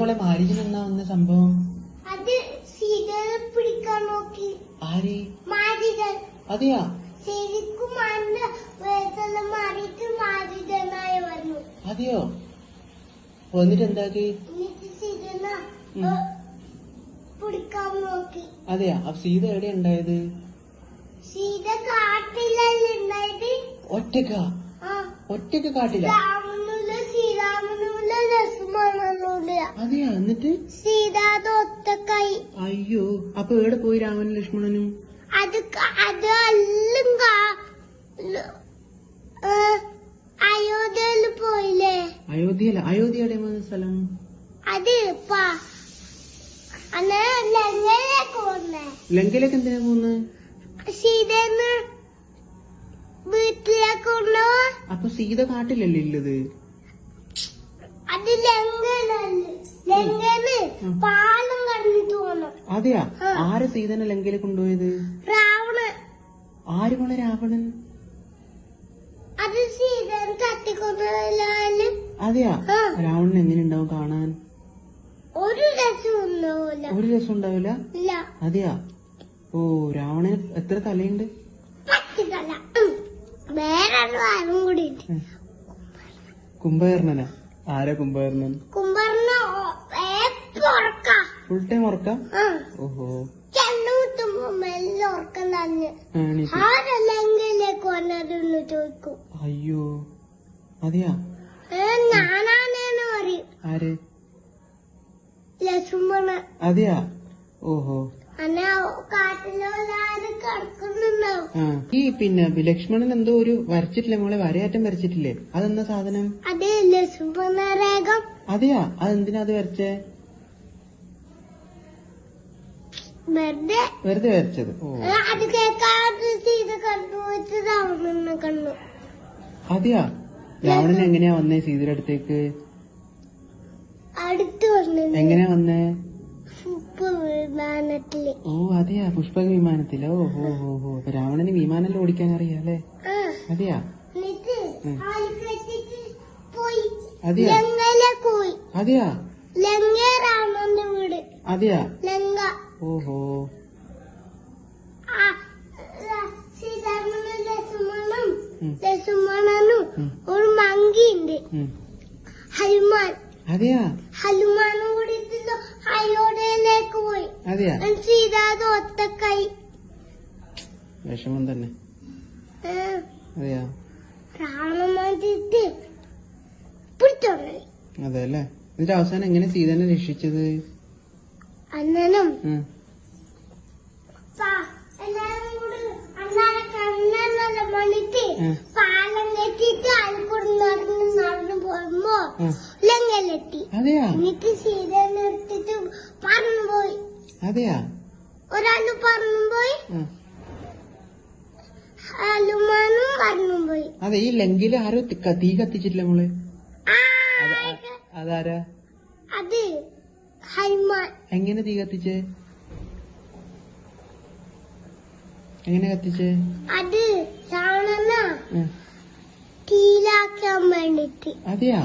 മോളെ മാരിജിൽ നിന്നാ വന്ന സംഭവം? അത് പിടിക്കാൻ നോക്കി. ആര്? അതെയാ? ശരിക്കും അന്ന് വേസെല്ലാം മാറിയിട്ട് മാരിതനായി വന്നു. അതെയോ? വന്നിട്ട് എന്താക്കി. പിടിക്കാൻ നോക്കി. അതെയാ? അപ്പൊ സീത എവിടെ ഉണ്ടായത്? സീത കാട്ടിലല്ലേ ഉണ്ടായത്? ഒറ്റക്ക? ഒറ്റയ്ക്ക് കാട്ടില്ല അതെയാ? എന്നിട്ട്? സീതാത കൈ. അയ്യോ അപ്പൊ എവിടെ പോയി രാമനും ലക്ഷ്മണനും? അത് അത് എല്ലാം കാ- ല- ഏ, അയോധ്യയിൽ പോയില്ലേ? അയോധ്യയില അയോധ്യ എവിടെ സ്ഥലം? അത് ലങ്കയിലേക്ക് എന്തിനാ പോന്ന് സീതന്ന് വീട്ടിലേക്ക് അപ്പൊ സീത കാട്ടിലല്ലേ ഉള്ളത്? അത് ലങ്കയിലല്ലേ. പാലം അതെയാ. ആര് സീതനെ ലങ്കയിൽ കൊണ്ടുപോയത്? രാവണൻ. ആര് പോണ രാവണൻ? അത് സീതൻ അതെയാ? രാവണൻ എങ്ങനെ ഉണ്ടാവും കാണാൻ? ഒരു രസം ഒരു രസം ഉണ്ടാവില്ല അതെയാ? ഓ രാവണൻ എത്ര തലയുണ്ട്? വേറെ ആരും കൂടി കുംഭകർണനാ? ആരാ കുംഭകർണൻ? ഫുൾ ടൈം ഉറക്കാം ഓഹോ. അയ്യോ. അതെയാ? ആര്? അതെയാ? ഓഹോ. ഈ പിന്നെ ലക്ഷ്മണൻ എന്തോ ഒരു വരച്ചിട്ടില്ലേ മോളെ? വരയാറ്റം വരച്ചിട്ടില്ലേ? അതെന്താ സാധനം? അത് ലക്ഷ്മണ രേഖം. അതെയാ? അതെന്തിനാ അത് വരച്ചേ? വെറുതെ വെറുതെ വരച്ചത്. അത് കേൾക്കാതെ സീത കണ്ടുപോയിട്ട് രാവണനെ കണ്ടു. അതെയാ രാവണൻ എങ്ങനെയാ വന്നേ സീതയുടെ അടുത്തേക്ക്? അടുത്ത് വന്നു എങ്ങനെയാ വന്നേ? വിമാനത്തിൽ ഓ അതെയാ പുഷ്പക വിമാനത്തിലോ ഓ ഹോ ഹോ അപ്പൊ രാവണന് വിമാനം ഓടിക്കാൻ അറിയാം അല്ലേ അതെയാ? അതെയാ? അതെയാ? അതെയാ? ഓഹോ. ഒരു മങ്കിയുണ്ട്. ഉം. ഹനുമാൻ. അതെയാ? ഹനുമാനും കൂടി ഇരുന്ന് അയോധ്യയിലേക്ക് പോയി. അതെയാ? സീതാത് ഒത്തക്കായി വിഷമം തന്നെ. അതെയാ? അതെ അല്ലേ എന്നിട്ട് അവസാനം എങ്ങനെ സീതനെ രക്ഷിച്ചത്? അണ്ണനും. എല്ലാരും കൂടി അണ്ണാരെ കണ്ണെന്നല്ല മണിക്ക് ഉം. പാലം കെട്ടിട്ട് അയൽക്കൂടി നടന്ന് നടന്നു പോകുമ്പോ അതെയാ? എന്നിട്ട് സീതനെ എടുത്തിട്ട് പറന്നുപോയി അതെയാ? ഒരാൾ പറന്നുപോയി ഉം. ഹനുമാനും പറന്നുപോയി അതെ ഈ ലങ്കിൽ ആരോ തി- കത്തിച്ചിട്ടില്ല നമ്മൾ അതാരാ? അത് ഹനുമാൻ എങ്ങനെ തീ കത്തിച്ചേ? എങ്ങനെ കത്തിച്ചേ? അത്. തീലാക്കാൻ വേണ്ടിട്ട് അതെയാ?